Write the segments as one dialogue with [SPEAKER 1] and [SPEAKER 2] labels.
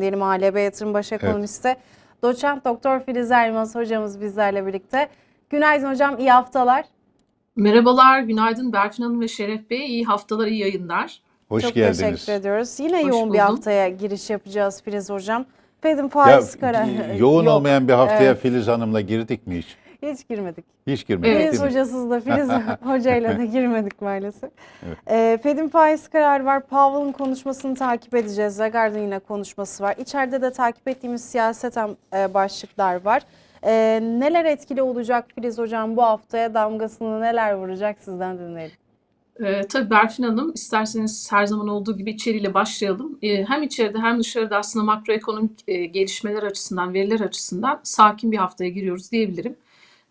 [SPEAKER 1] günaydın diyelim ALB Yatırım Baş Ekonomisti. Doçent Doktor Filiz Elmas hocamız bizlerle birlikte. Günaydın hocam, iyi haftalar.
[SPEAKER 2] Merhabalar, günaydın Berfin Hanım ve Şeref Bey. İyi haftalar, iyi yayınlar.
[SPEAKER 3] Hoş
[SPEAKER 1] Çok
[SPEAKER 3] geldiniz.
[SPEAKER 1] teşekkür ediyoruz. Yine
[SPEAKER 2] Hoş
[SPEAKER 1] yoğun bir
[SPEAKER 2] buldum.
[SPEAKER 1] haftaya giriş yapacağız Filiz hocam. Fed'in faiz kararı
[SPEAKER 3] yoğun
[SPEAKER 1] yok.
[SPEAKER 3] olmayan bir haftaya
[SPEAKER 1] Evet.
[SPEAKER 3] Filiz Hanım'la girdik mi hiç?
[SPEAKER 1] Hiç girmedik.
[SPEAKER 3] Hiç girmedik
[SPEAKER 2] Evet.
[SPEAKER 1] Filiz hocasız da Filiz hocayla da girmedik maalesef.
[SPEAKER 3] Evet.
[SPEAKER 1] Ee, Fed'in faiz kararı var. Powell'ın konuşmasını takip edeceğiz. Lagarde'ın yine konuşması var. İçeride de takip ettiğimiz siyaseten e, başlıklar var. Ee, neler etkili olacak Filiz hocam bu haftaya damgasını neler vuracak sizden dinleyelim.
[SPEAKER 2] Ee, tabii Berfin Hanım, isterseniz her zaman olduğu gibi içeriyle başlayalım. Ee, hem içeride hem dışarıda aslında makroekonomik e, gelişmeler açısından, veriler açısından sakin bir haftaya giriyoruz diyebilirim.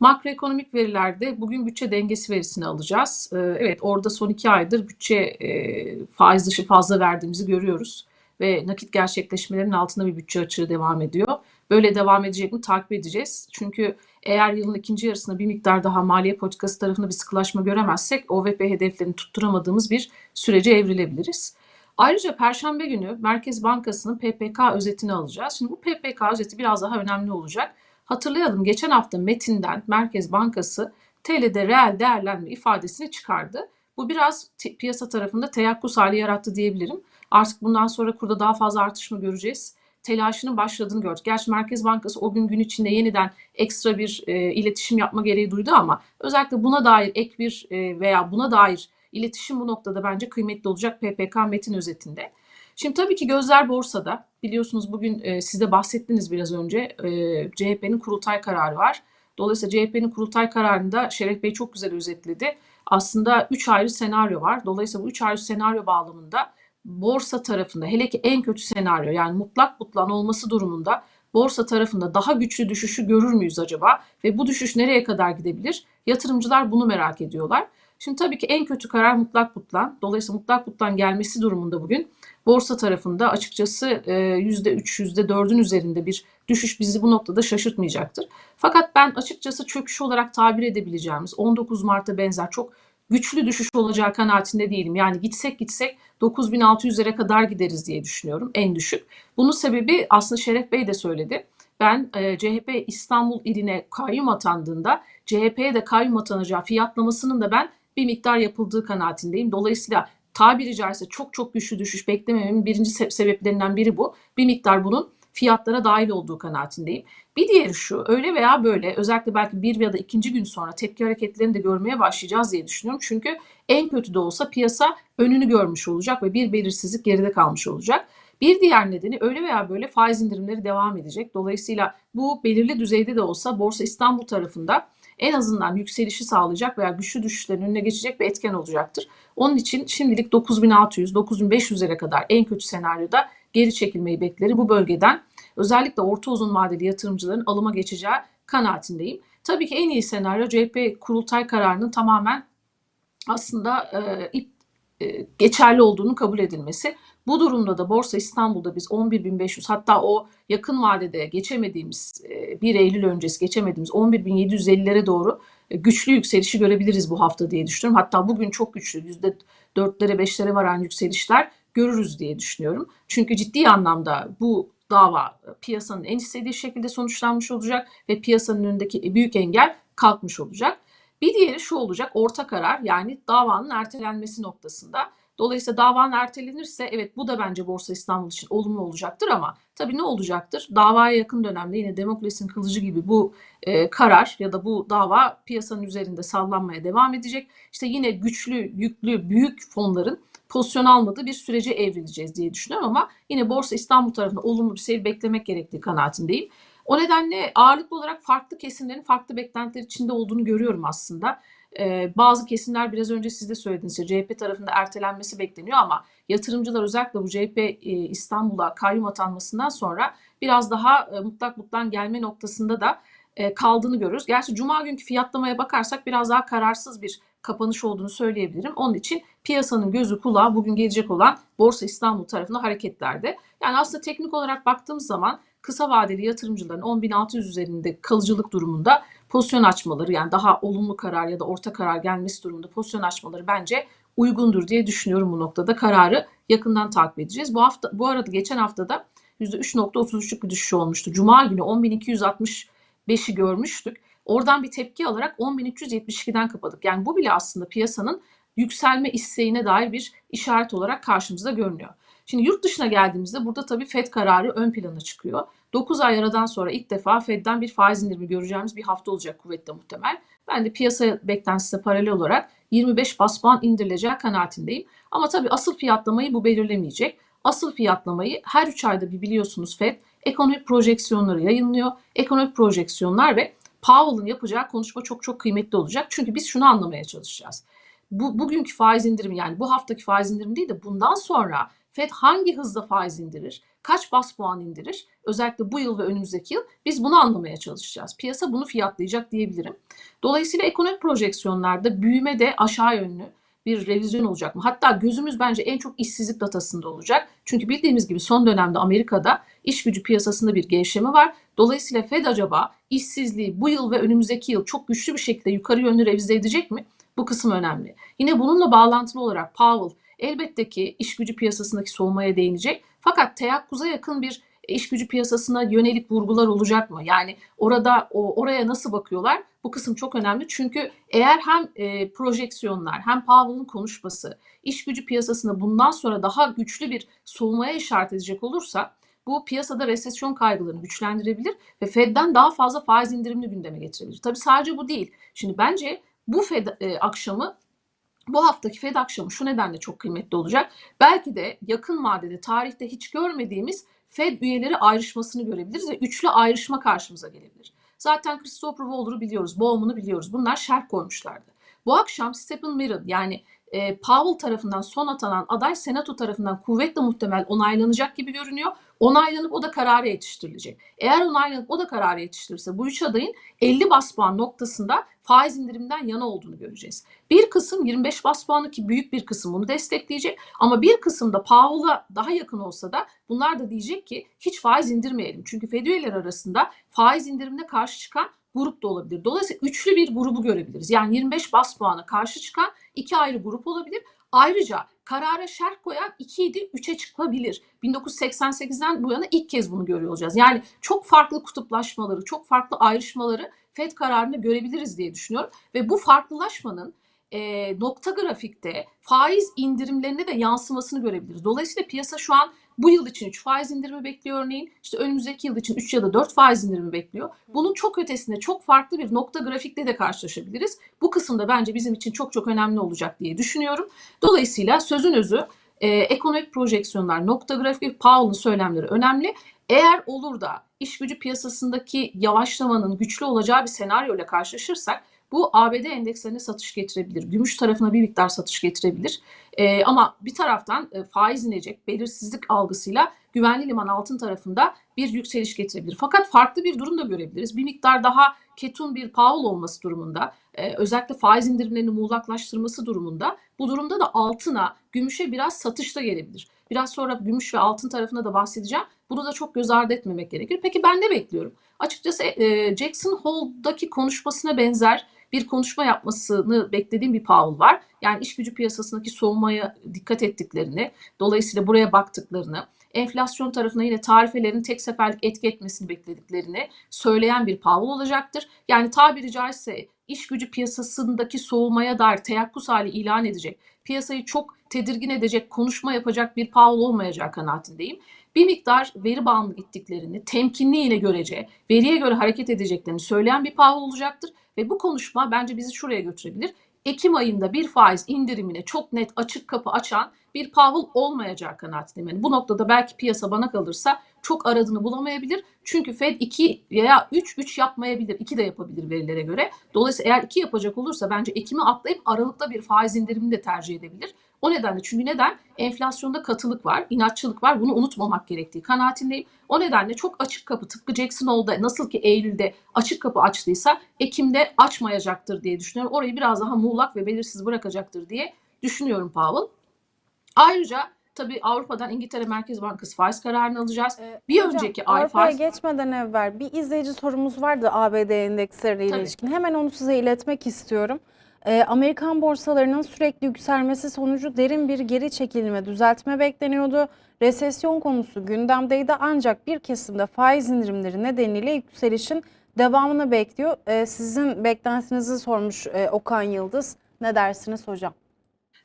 [SPEAKER 2] Makroekonomik verilerde bugün bütçe dengesi verisini alacağız. Ee, evet, orada son iki aydır bütçe e, faiz dışı fazla verdiğimizi görüyoruz. Ve nakit gerçekleşmelerin altında bir bütçe açığı devam ediyor. Böyle devam edecek mi takip edeceğiz. Çünkü eğer yılın ikinci yarısında bir miktar daha maliye politikası tarafında bir sıkılaşma göremezsek OVP hedeflerini tutturamadığımız bir sürece evrilebiliriz. Ayrıca Perşembe günü Merkez Bankası'nın PPK özetini alacağız. Şimdi bu PPK özeti biraz daha önemli olacak. Hatırlayalım geçen hafta metinden Merkez Bankası TL'de reel değerlenme ifadesini çıkardı. Bu biraz piyasa tarafında teyakkuz hali yarattı diyebilirim. Artık bundan sonra kurda daha fazla artış mı göreceğiz? Telaşının başladığını gördük. Gerçi Merkez Bankası o gün gün içinde yeniden ekstra bir e, iletişim yapma gereği duydu ama özellikle buna dair ek bir e, veya buna dair iletişim bu noktada bence kıymetli olacak PPK metin özetinde. Şimdi tabii ki gözler borsada. Biliyorsunuz bugün e, siz de bahsettiniz biraz önce e, CHP'nin kurultay kararı var. Dolayısıyla CHP'nin kurultay kararında Şeref Bey çok güzel özetledi. Aslında 3 ayrı senaryo var. Dolayısıyla bu 3 ayrı senaryo bağlamında borsa tarafında hele ki en kötü senaryo yani mutlak butlan olması durumunda borsa tarafında daha güçlü düşüşü görür müyüz acaba? Ve bu düşüş nereye kadar gidebilir? Yatırımcılar bunu merak ediyorlar. Şimdi tabii ki en kötü karar mutlak butlan. Dolayısıyla mutlak butlan gelmesi durumunda bugün borsa tarafında açıkçası e, %3, %4'ün üzerinde bir düşüş bizi bu noktada şaşırtmayacaktır. Fakat ben açıkçası çöküş olarak tabir edebileceğimiz 19 Mart'a benzer çok güçlü düşüş olacağı kanaatinde değilim. Yani gitsek gitsek 9600'lere kadar gideriz diye düşünüyorum en düşük. Bunun sebebi aslında Şeref Bey de söyledi. Ben e, CHP İstanbul iline kayyum atandığında CHP'ye de kayyum atanacağı fiyatlamasının da ben bir miktar yapıldığı kanaatindeyim. Dolayısıyla tabiri caizse çok çok güçlü düşüş beklemememin birinci se- sebeplerinden biri bu. Bir miktar bunun fiyatlara dahil olduğu kanaatindeyim. Bir diğeri şu öyle veya böyle özellikle belki bir ya da ikinci gün sonra tepki hareketlerini de görmeye başlayacağız diye düşünüyorum. Çünkü en kötü de olsa piyasa önünü görmüş olacak ve bir belirsizlik geride kalmış olacak. Bir diğer nedeni öyle veya böyle faiz indirimleri devam edecek. Dolayısıyla bu belirli düzeyde de olsa Borsa İstanbul tarafında en azından yükselişi sağlayacak veya güçlü düşüşlerin önüne geçecek bir etken olacaktır. Onun için şimdilik 9600, 9500'lere kadar en kötü senaryoda geri çekilmeyi bekleri bu bölgeden özellikle orta uzun vadeli yatırımcıların alıma geçeceği kanaatindeyim. Tabii ki en iyi senaryo CHP kurultay kararının tamamen aslında e, ip, geçerli olduğunu kabul edilmesi. Bu durumda da Borsa İstanbul'da biz 11.500 hatta o yakın vadede geçemediğimiz e, 1 Eylül öncesi geçemediğimiz 11.750'lere doğru e, güçlü yükselişi görebiliriz bu hafta diye düşünüyorum. Hatta bugün çok güçlü %4'lere 5'lere varan yükselişler görürüz diye düşünüyorum. Çünkü ciddi anlamda bu dava e, piyasanın en istediği şekilde sonuçlanmış olacak ve piyasanın önündeki büyük engel kalkmış olacak. Bir diğeri şu olacak orta karar yani davanın ertelenmesi noktasında. Dolayısıyla davanın ertelenirse evet bu da bence Borsa İstanbul için olumlu olacaktır ama tabii ne olacaktır? Davaya yakın dönemde yine Demokles'in kılıcı gibi bu e, karar ya da bu dava piyasanın üzerinde sallanmaya devam edecek. İşte yine güçlü, yüklü, büyük fonların pozisyon almadığı bir sürece evrileceğiz diye düşünüyorum ama yine Borsa İstanbul tarafında olumlu bir seyir beklemek gerektiği kanaatindeyim. O nedenle ağırlıklı olarak farklı kesimlerin farklı beklentiler içinde olduğunu görüyorum aslında. Ee, bazı kesimler biraz önce siz de söylediğiniz gibi CHP tarafında ertelenmesi bekleniyor ama yatırımcılar özellikle bu CHP e, İstanbul'a kayyum atanmasından sonra biraz daha e, mutlak mutlan gelme noktasında da e, kaldığını görüyoruz. Gerçi cuma günkü fiyatlamaya bakarsak biraz daha kararsız bir kapanış olduğunu söyleyebilirim. Onun için piyasanın gözü kulağı bugün gelecek olan Borsa İstanbul tarafında hareketlerde. Yani aslında teknik olarak baktığımız zaman kısa vadeli yatırımcıların 10.600 üzerinde kalıcılık durumunda pozisyon açmaları yani daha olumlu karar ya da orta karar gelmesi durumunda pozisyon açmaları bence uygundur diye düşünüyorum bu noktada. Kararı yakından takip edeceğiz. Bu hafta bu arada geçen haftada %3.33'lük bir düşüş olmuştu. Cuma günü 10.265'i görmüştük. Oradan bir tepki alarak 10.372'den kapadık. Yani bu bile aslında piyasanın yükselme isteğine dair bir işaret olarak karşımıza görünüyor. Şimdi yurt dışına geldiğimizde burada tabii FED kararı ön plana çıkıyor. 9 ay aradan sonra ilk defa FED'den bir faiz indirimi göreceğimiz bir hafta olacak kuvvetle muhtemel. Ben de piyasa beklentisine paralel olarak 25 bas puan indirileceği kanaatindeyim. Ama tabii asıl fiyatlamayı bu belirlemeyecek. Asıl fiyatlamayı her 3 ayda bir biliyorsunuz FED ekonomik projeksiyonları yayınlıyor. Ekonomik projeksiyonlar ve Powell'ın yapacağı konuşma çok çok kıymetli olacak. Çünkü biz şunu anlamaya çalışacağız. Bu, bugünkü faiz indirimi yani bu haftaki faiz indirimi değil de bundan sonra FED hangi hızla faiz indirir? Kaç bas puan indirir? Özellikle bu yıl ve önümüzdeki yıl biz bunu anlamaya çalışacağız. Piyasa bunu fiyatlayacak diyebilirim. Dolayısıyla ekonomik projeksiyonlarda büyüme de aşağı yönlü bir revizyon olacak mı? Hatta gözümüz bence en çok işsizlik datasında olacak. Çünkü bildiğimiz gibi son dönemde Amerika'da iş gücü piyasasında bir gevşeme var. Dolayısıyla Fed acaba işsizliği bu yıl ve önümüzdeki yıl çok güçlü bir şekilde yukarı yönlü revize edecek mi? Bu kısım önemli. Yine bununla bağlantılı olarak Powell elbette ki iş gücü piyasasındaki soğumaya değinecek. Fakat teyakkuza yakın bir iş gücü piyasasına yönelik vurgular olacak mı? Yani orada o oraya nasıl bakıyorlar? Bu kısım çok önemli. Çünkü eğer hem e, projeksiyonlar hem Powell'ın konuşması iş gücü piyasasında bundan sonra daha güçlü bir soğumaya işaret edecek olursa bu piyasada resesyon kaygılarını güçlendirebilir ve Fed'den daha fazla faiz indirimini gündeme getirebilir. Tabii sadece bu değil. Şimdi bence bu Fed e, akşamı bu haftaki Fed akşamı şu nedenle çok kıymetli olacak. Belki de yakın vadede tarihte hiç görmediğimiz Fed üyeleri ayrışmasını görebiliriz ve üçlü ayrışma karşımıza gelebilir. Zaten Christopher Waller'ı biliyoruz, Bowman'ı biliyoruz. Bunlar şerh koymuşlardı. Bu akşam Stephen Miller yani e, Powell tarafından son atanan aday Senato tarafından kuvvetle muhtemel onaylanacak gibi görünüyor. Onaylanıp o da karara yetiştirilecek. Eğer onaylanıp o da karara yetiştirirse bu üç adayın 50 bas puan noktasında faiz indirimden yana olduğunu göreceğiz. Bir kısım 25 bas puanı ki büyük bir kısım bunu destekleyecek ama bir kısım da Powell'a daha yakın olsa da bunlar da diyecek ki hiç faiz indirmeyelim. Çünkü Fed üyeleri arasında faiz indirimine karşı çıkan grup da olabilir. Dolayısıyla üçlü bir grubu görebiliriz. Yani 25 bas puana karşı çıkan iki ayrı grup olabilir. Ayrıca karara şerh koyan 2 idi 3'e çıkabilir. 1988'den bu yana ilk kez bunu görüyor olacağız. Yani çok farklı kutuplaşmaları, çok farklı ayrışmaları FED kararında görebiliriz diye düşünüyorum. Ve bu farklılaşmanın e, nokta grafikte faiz indirimlerine de yansımasını görebiliriz. Dolayısıyla piyasa şu an bu yıl için 3 faiz indirimi bekliyor örneğin. İşte önümüzdeki yıl için 3 ya da 4 faiz indirimi bekliyor. Bunun çok ötesinde çok farklı bir nokta grafikte de karşılaşabiliriz. Bu kısımda bence bizim için çok çok önemli olacak diye düşünüyorum. Dolayısıyla sözün özü e, ekonomik projeksiyonlar, nokta grafik, Powell'ın söylemleri önemli. Eğer olur da iş gücü piyasasındaki yavaşlamanın güçlü olacağı bir senaryo ile karşılaşırsak bu ABD endekslerine satış getirebilir. Gümüş tarafına bir miktar satış getirebilir. Ee, ama bir taraftan e, faiz inecek belirsizlik algısıyla güvenli liman altın tarafında bir yükseliş getirebilir. Fakat farklı bir durum da görebiliriz. Bir miktar daha ketum bir Powell olması durumunda, e, özellikle faiz indirimlerini muğlaklaştırması durumunda bu durumda da altına, gümüşe biraz satışta gelebilir. Biraz sonra gümüş ve altın tarafına da bahsedeceğim. Bunu da çok göz ardı etmemek gerekir. Peki ben ne bekliyorum? Açıkçası e, Jackson Hole'daki konuşmasına benzer bir konuşma yapmasını beklediğim bir Powell var. Yani iş gücü piyasasındaki soğumaya dikkat ettiklerini, dolayısıyla buraya baktıklarını, enflasyon tarafına yine tarifelerin tek seferlik etki etmesini beklediklerini söyleyen bir Powell olacaktır. Yani tabiri caizse iş gücü piyasasındaki soğumaya dair teyakkuz hali ilan edecek, piyasayı çok tedirgin edecek konuşma yapacak bir Powell olmayacağı kanaatindeyim. Bir miktar veri bağımlı gittiklerini, temkinli yine görece, veriye göre hareket edeceklerini söyleyen bir Powell olacaktır. Ve bu konuşma bence bizi şuraya götürebilir. Ekim ayında bir faiz indirimine çok net açık kapı açan bir Powell olmayacağı kanaatindeyim. Yani bu noktada belki piyasa bana kalırsa çok aradığını bulamayabilir. Çünkü Fed 2 veya 3, 3 yapmayabilir. 2 de yapabilir verilere göre. Dolayısıyla eğer 2 yapacak olursa bence Ekim'i atlayıp Aralık'ta bir faiz indirimini de tercih edebilir. O nedenle çünkü neden? Enflasyonda katılık var, inatçılık var. Bunu unutmamak gerektiği kanaatindeyim. O nedenle çok açık kapı tıpkı Jackson Hole'da nasıl ki Eylül'de açık kapı açtıysa Ekim'de açmayacaktır diye düşünüyorum. Orayı biraz daha muğlak ve belirsiz bırakacaktır diye düşünüyorum Powell. Ayrıca tabii Avrupa'dan İngiltere Merkez Bankası faiz kararını alacağız.
[SPEAKER 1] Ee,
[SPEAKER 2] bir
[SPEAKER 1] hocam,
[SPEAKER 2] önceki ay
[SPEAKER 1] Avrupa'ya
[SPEAKER 2] faiz
[SPEAKER 1] geçmeden evvel bir izleyici sorumuz vardı ABD endeksleriyle
[SPEAKER 2] Tabii.
[SPEAKER 1] ilişkin. Hemen onu size iletmek istiyorum. Ee, Amerikan borsalarının sürekli yükselmesi sonucu derin bir geri çekilme, düzeltme bekleniyordu. Resesyon konusu gündemdeydi ancak bir kesimde faiz indirimleri nedeniyle yükselişin devamını bekliyor. Ee, sizin beklentinizi sormuş e, Okan Yıldız. Ne dersiniz hocam?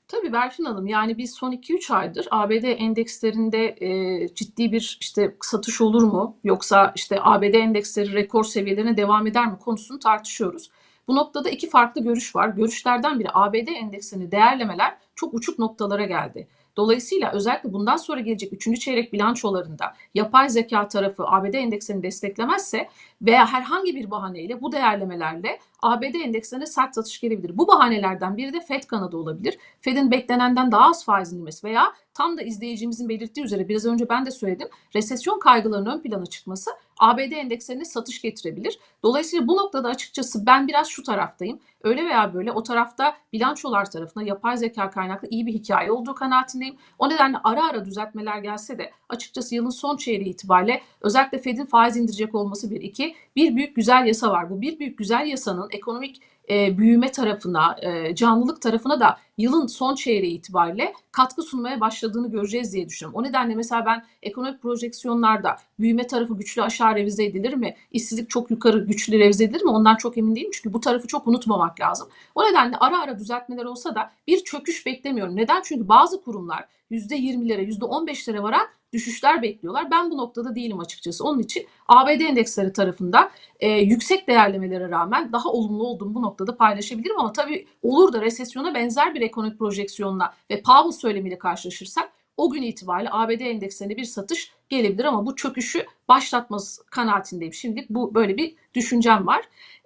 [SPEAKER 2] Tabii Berfin Hanım yani biz son 2-3 aydır ABD endekslerinde e, ciddi bir işte satış olur mu yoksa işte ABD endeksleri rekor seviyelerine devam eder mi konusunu tartışıyoruz. Bu noktada iki farklı görüş var. Görüşlerden biri ABD endeksini değerlemeler çok uçuk noktalara geldi. Dolayısıyla özellikle bundan sonra gelecek 3. çeyrek bilançolarında yapay zeka tarafı ABD endeksini desteklemezse veya herhangi bir bahaneyle bu değerlemelerle ABD endekslerine sert satış gelebilir. Bu bahanelerden biri de FED kanadı olabilir. Fed'in beklenenden daha az faiz indirmesi veya tam da izleyicimizin belirttiği üzere biraz önce ben de söyledim. Resesyon kaygılarının ön plana çıkması ABD endekslerine satış getirebilir. Dolayısıyla bu noktada açıkçası ben biraz şu taraftayım. Öyle veya böyle o tarafta bilançolar tarafında yapay zeka kaynaklı iyi bir hikaye olduğu kanaatindeyim. O nedenle ara ara düzeltmeler gelse de açıkçası yılın son çeyreği itibariyle özellikle Fed'in faiz indirecek olması bir iki. Bir büyük güzel yasa var. Bu bir büyük güzel yasanın ekonomik e, büyüme tarafına, e, canlılık tarafına da yılın son çeyreği itibariyle katkı sunmaya başladığını göreceğiz diye düşünüyorum. O nedenle mesela ben ekonomik projeksiyonlarda büyüme tarafı güçlü aşağı revize edilir mi? İşsizlik çok yukarı güçlü revize edilir mi? Ondan çok emin değilim çünkü bu tarafı çok unutmamak lazım. O nedenle ara ara düzeltmeler olsa da bir çöküş beklemiyorum. Neden? Çünkü bazı kurumlar %20'lere, %15'lere varan düşüşler bekliyorlar. Ben bu noktada değilim açıkçası. Onun için ABD endeksleri tarafında e, yüksek değerlemelere rağmen daha olumlu olduğumu bu noktada paylaşabilirim ama tabii olur da resesyona benzer bir ekonomik projeksiyonla ve Powell söylemiyle karşılaşırsak o gün itibariyle ABD endekslerine bir satış gelebilir ama bu çöküşü başlatmaz kanaatindeyim. Şimdi bu böyle bir düşüncem var.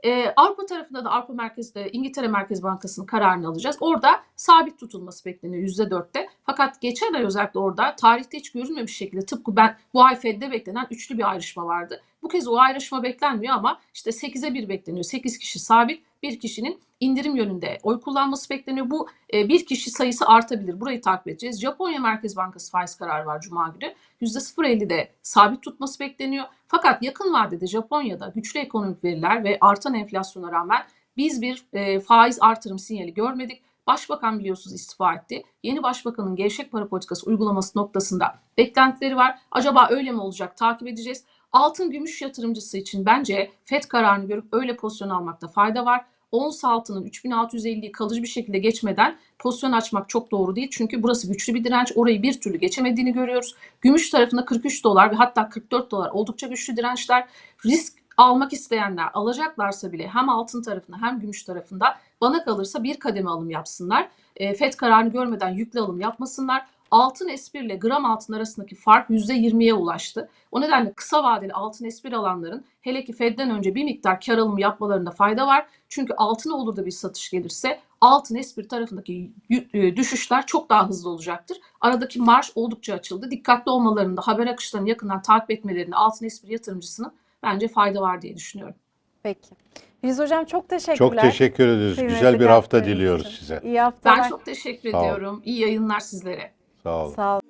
[SPEAKER 2] Ee, Avrupa tarafında da Avrupa Merkez, e, İngiltere Merkez Bankası'nın kararını alacağız. Orada sabit tutulması bekleniyor %4'te. Fakat geçen ay özellikle orada tarihte hiç görülmemiş şekilde tıpkı ben bu ay Fed'de beklenen üçlü bir ayrışma vardı. Bu kez o ayrışma beklenmiyor ama işte 8'e 1 bekleniyor. 8 kişi sabit, bir kişinin indirim yönünde oy kullanması bekleniyor. Bu e, bir kişi sayısı artabilir. Burayı takip edeceğiz. Japonya Merkez Bankası faiz kararı var Cuma günü. %0.50'de sabit tutması bekleniyor. Fakat yakın vadede Japonya'da güçlü ekonomik veriler ve artan enflasyona rağmen biz bir e, faiz artırım sinyali görmedik. Başbakan biliyorsunuz istifa etti. Yeni başbakanın gevşek para politikası uygulaması noktasında beklentileri var. Acaba öyle mi olacak? Takip edeceğiz. Altın gümüş yatırımcısı için bence FED kararını görüp öyle pozisyon almakta fayda var. Ons altının 3650'yi kalıcı bir şekilde geçmeden pozisyon açmak çok doğru değil. Çünkü burası güçlü bir direnç. Orayı bir türlü geçemediğini görüyoruz. Gümüş tarafında 43 dolar ve hatta 44 dolar oldukça güçlü dirençler. Risk almak isteyenler alacaklarsa bile hem altın tarafında hem gümüş tarafında bana kalırsa bir kademe alım yapsınlar. E, FED kararını görmeden yüklü alım yapmasınlar. Altın espri ile gram altın arasındaki fark %20'ye ulaştı. O nedenle kısa vadeli altın espri alanların hele ki Fed'den önce bir miktar kar alımı yapmalarında fayda var. Çünkü altına olur da bir satış gelirse altın espri tarafındaki e, düşüşler çok daha hızlı olacaktır. Aradaki marş oldukça açıldı. Dikkatli olmalarında haber akışlarını yakından takip etmelerinde altın espri yatırımcısının bence fayda var diye düşünüyorum.
[SPEAKER 1] Peki. Filiz Hocam çok teşekkürler.
[SPEAKER 3] Çok teşekkür ederiz.
[SPEAKER 1] Kıymetli
[SPEAKER 3] Güzel bir hafta diliyoruz
[SPEAKER 1] için.
[SPEAKER 3] size.
[SPEAKER 1] İyi haftalar.
[SPEAKER 2] Ben çok teşekkür ediyorum. İyi yayınlar sizlere.
[SPEAKER 3] Sağ olun.
[SPEAKER 1] Sağ olun.